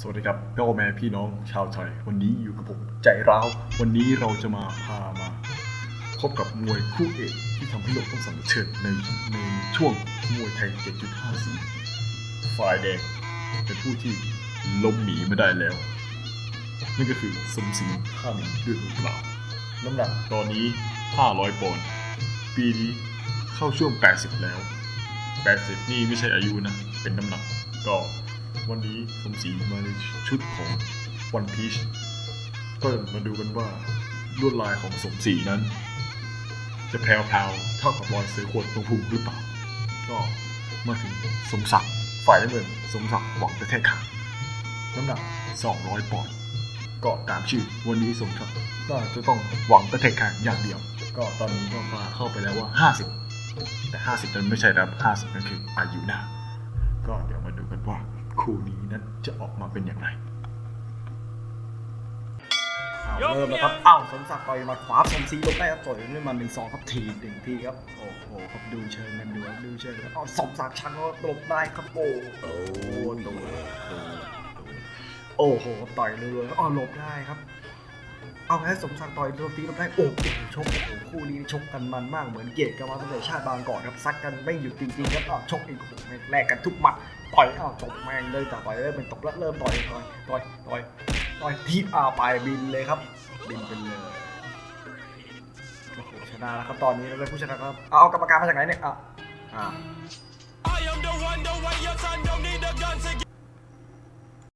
สวัสดีครับพ่อแม่พี่น้องชาวไทย วันนี้อยู่กับผมใจร้าววันนี้เราจะมาพามาพบกับมวยคู่เอกที่ทำให้โลกต้องสั่นสะเทือนในในช่วงมวยไทย 7.54ฝ่ายแดงเป็นผู้ที่ล้มหมีไม่ได้แล้ว นั่นก็คือสมศรีข้ามีด้วยมือเปล่าน้ำหนักตอนนี้ 500ปอนด์ปีนี้เข้าช่วง 80 แล้ว 80 นี่ไม่ใช่อายุนะ เป็นน้ำหนักก็ วันนี้สมศรีมาในชุดของ One Piece ก็มาดูกันว่าลวดลายของสมศรีนั้น จะแพรวๆเท่ากับรอยเสือโขดตรงพุงหรือเปล่า ก็มาถึงสมศักดิ์ฝ่ายน้ำเงินสมศักดิ์หวังจะแท้ขาน้ำหนัก 200 ปอนด์ก็ตามชื่อวันนี้สมศักดิ์ก็จะต้องหวังกระแทกขางอย่างเดียว ก็ตอนนี้ก็มาเข้าไปแล้วว่า 50 แต่ 50 นั้นไม่ใช่ครับ 50 นั่นคืออายุนะก็เดี๋ยวมา ดูกันว่าคู่นี้นั้นจะออกมาเป็นอย่างไรเอาเริ่มแล้วครับอ้าวสมศักดิ์ต่อยหมาขวาสมศรีลงได้ครับต่อยด้วยมันหนึ่งสองครับทีหนึ่งทีครับโอ้โหครับดูเชิงกันดูครับดูเชิงครับอ้าวสมศักดิ์ชังก็หลบได้ครับโอ้โหดูดูโอ้โหต่อยเรื่อยๆอ๋อหลบได้ครับ เอาให้สมศักดิ์ต่อยโดนตีลงได้โอ้โหชกโอ้โหคู่นี้ชกกันมันมากเหมือนเกียรติกันมาตั้งแต่ชาติบางก่อนครับซัดกันไม่หยุดจริงๆครับอ้าวชกอีกโอ้โหแลกกันทุกหมัดต่อยอ้าวจบแม่งเลยแต่ต่อยเริ่มเป็นตกแล้วเริ่มต่อยต่อยต่อยต่อยต่อยทีบอ้าวไปบินเลยครับ บินไปเลยโอ้โหชนะแล้วครับตอนนี้เราได้ผู้ชนะครับเอาเอากรรมการมาจากไหนเนี่ยอะอ่า